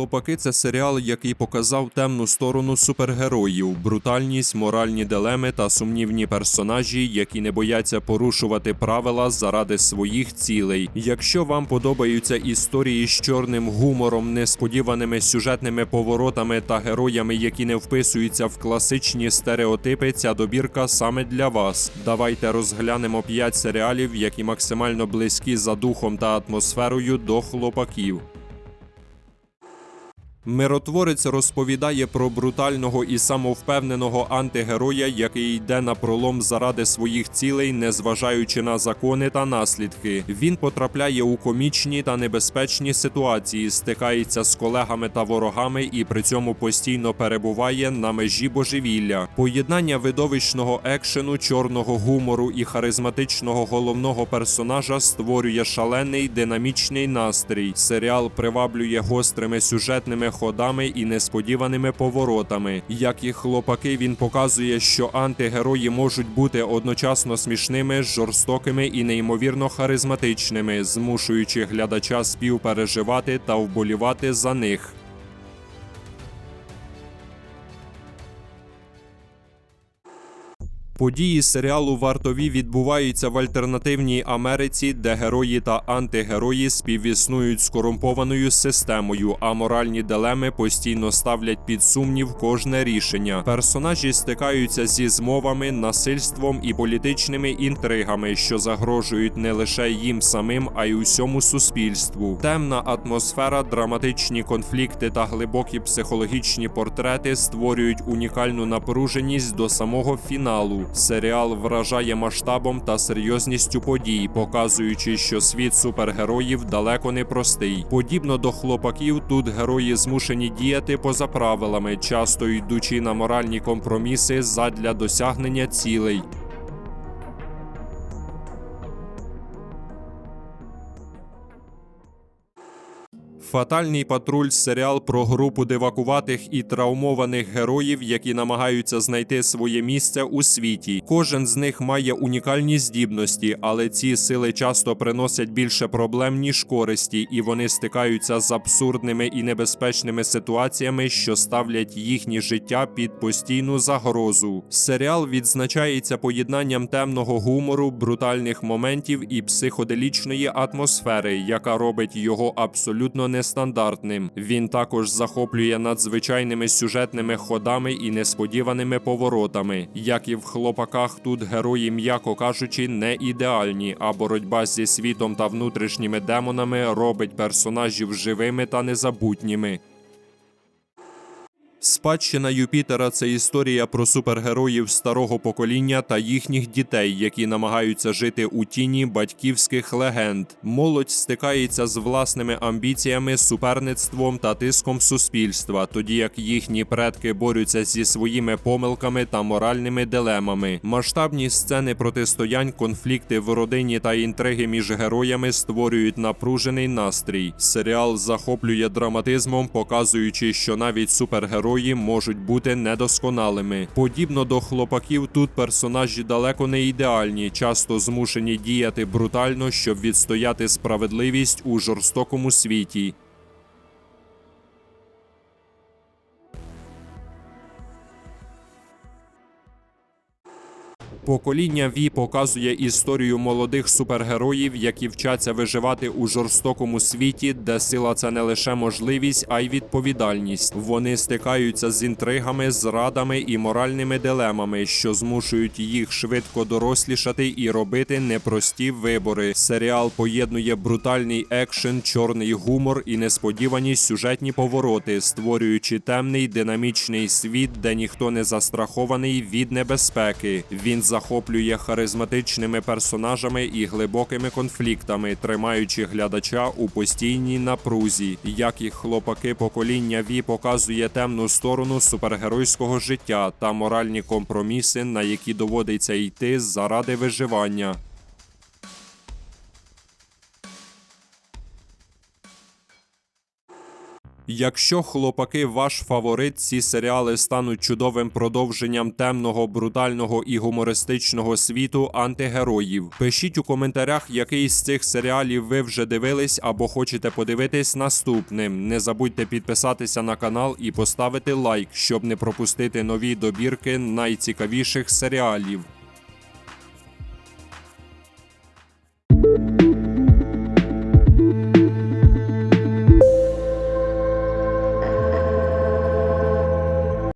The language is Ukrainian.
Хлопаки це серіал, який показав темну сторону супергероїв, брутальність, моральні дилеми та сумнівні персонажі, які не бояться порушувати правила заради своїх цілей. Якщо вам подобаються історії з чорним гумором, несподіваними сюжетними поворотами та героями, які не вписуються в класичні стереотипи, ця добірка саме для вас. Давайте розглянемо 5 серіалів, які максимально близькі за духом та атмосферою до хлопаків. Миротворець розповідає про брутального і самовпевненого антигероя, який йде на пролом заради своїх цілей, незважаючи на закони та наслідки. Він потрапляє у комічні та небезпечні ситуації, стикається з колегами та ворогами і при цьому постійно перебуває на межі божевілля. Поєднання видовищного екшену, чорного гумору і харизматичного головного персонажа створює шалений динамічний настрій. Серіал приваблює гострими сюжетними ходами і несподіваними поворотами. Як і хлопаки, він показує, що антигерої можуть бути одночасно смішними, жорстокими і неймовірно харизматичними, змушуючи глядача співпереживати та вболівати за них. Події серіалу вартові відбуваються в альтернативній Америці, де герої та антигерої співіснують з корумпованою системою, а моральні дилеми постійно ставлять під сумнів кожне рішення. Персонажі стикаються зі змовами, насильством і політичними інтригами, що загрожують не лише їм самим, а й усьому суспільству. Темна атмосфера, драматичні конфлікти та глибокі психологічні портрети створюють унікальну напруженість до самого фіналу. Серіал вражає масштабом та серйозністю подій, показуючи, що світ супергероїв далеко не простий. Подібно до хлопаків, тут герої змушені діяти поза правилами, часто йдучи на моральні компроміси задля досягнення цілей. Фатальний патруль серіал про групу дивакуватих і травмованих героїв, які намагаються знайти своє місце у світі. Кожен з них має унікальні здібності, але ці сили часто приносять більше проблем ніж користі, і вони стикаються з абсурдними і небезпечними ситуаціями, що ставлять їхнє життя під постійну загрозу. Серіал відзначається поєднанням темного гумору, брутальних моментів і психоделічної атмосфери, яка робить його абсолютно нестандартним. Він також захоплює надзвичайними сюжетними ходами і несподіваними поворотами. Як і в хлопаках, тут герої, м'яко кажучи, не ідеальні, а боротьба зі світом та внутрішніми демонами робить персонажів живими та незабутніми. Спадщина Юпітера це історія про супергероїв старого покоління та їхніх дітей, які намагаються жити у тіні батьківських легенд. Молодь стикається з власними амбіціями, суперництвом та тиском суспільства, тоді як їхні предки борються зі своїми помилками та моральними дилемами. Масштабні сцени протистоянь, конфлікти в родині та інтриги між героями створюють напружений настрій. Серіал захоплює драматизмом, показуючи, що навіть супергерої можуть бути недосконалими. Подібно до хлопаків, тут персонажі далеко не ідеальні, часто змушені діяти брутально, щоб відстояти справедливість у жорстокому світі. Покоління Ві показує історію молодих супергероїв, які вчаться виживати у жорстокому світі, де сила це не лише можливість, а й відповідальність. Вони стикаються з інтригами, зрадами і моральними дилемами, що змушують їх швидко дорослішати і робити непрості вибори. Серіал поєднує брутальний екшен, чорний гумор і несподівані сюжетні повороти, створюючи темний динамічний світ, де ніхто не застрахований від небезпеки. Він захоплює харизматичними персонажами і глибокими конфліктами, тримаючи глядача у постійній напрузі. Як і хлопаки покоління Ві показує темну сторону супергеройського життя та моральні компроміси, на які доводиться йти заради виживання. Якщо хлопаки ваш фаворит, ці серіали стануть чудовим продовженням темного, брутального і гумористичного світу антигероїв. Пишіть у коментарях, який з цих серіалів ви вже дивились або хочете подивитись наступним. Не забудьте підписатися на канал і поставити лайк, щоб не пропустити нові добірки найцікавіших серіалів.